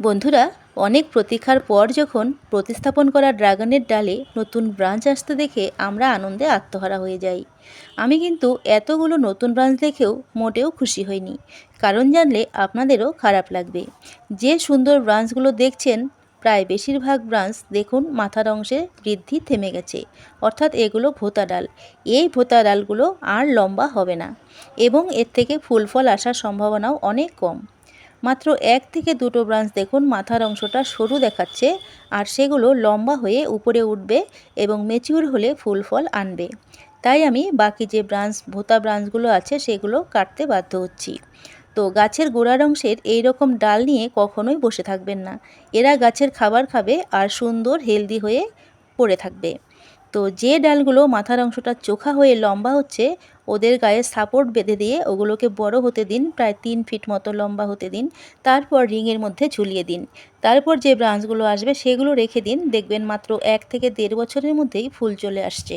বন্ধুরা, অনেক প্রতীক্ষার পর যখন প্রতিস্থাপন করা ড্রাগনের ডালে নতুন ব্রাঞ্চ আসতে দেখে আমরা আনন্দে আত্মহারা হয়ে যাই। আমি কিন্তু এতগুলো নতুন ব্রাঞ্চ দেখেও মোটেও খুশি হইনি। কারণ জানলে আপনাদেরও খারাপ লাগবে। যে সুন্দর ব্রাঞ্চগুলো দেখছেন, প্রায় বেশিরভাগ ব্রাঞ্চ দেখুন মাথার অংশে বৃদ্ধি থেমে গেছে। অর্থাৎ এগুলো ভোতা ডাল। এই ভোতা ডালগুলো আর লম্বা হবে না। এবং এর থেকে ফুল ফল আসার সম্ভাবনাও অনেক কম। মাত্র এক থেকে দুটো ব্রাঞ্চ দেখুন, মাথার অংশটা সরু দেখাচ্ছে আর সেগুলো লম্বা হয়ে উপরে উঠবে এবং মেচিউর হলে ফুল ফল আনবে। তাই আমি বাকি যে ব্রাঞ্চ, ভোতা ব্রাঞ্চগুলো আছে সেগুলো কাটতে বাধ্য হচ্ছি। তো গাছের গোড়ার অংশের এই রকম ডাল নিয়ে কখনোই বসে থাকবেন না। এরা গাছের খাবার খাবে আর সুন্দর হেলদি হয়ে পড়ে থাকবে। তো যে ডালগুলো মাথার অংশটা চোখা হয়ে লম্বা হচ্ছে ওদের গায়ে সাপোর্ট বেঁধে দিয়ে ওগুলোকে বড় হতে দিন, প্রায় তিন ফিট মতো লম্বা হতে দিন, তারপর রিংয়ের মধ্যে ঝুলিয়ে দিন। তারপর যে ব্রাঞ্চগুলো আসবে সেগুলো রেখে দিন, দেখবেন মাত্র এক থেকে দেড় বছরের মধ্যেই ফুল চলে আসছে।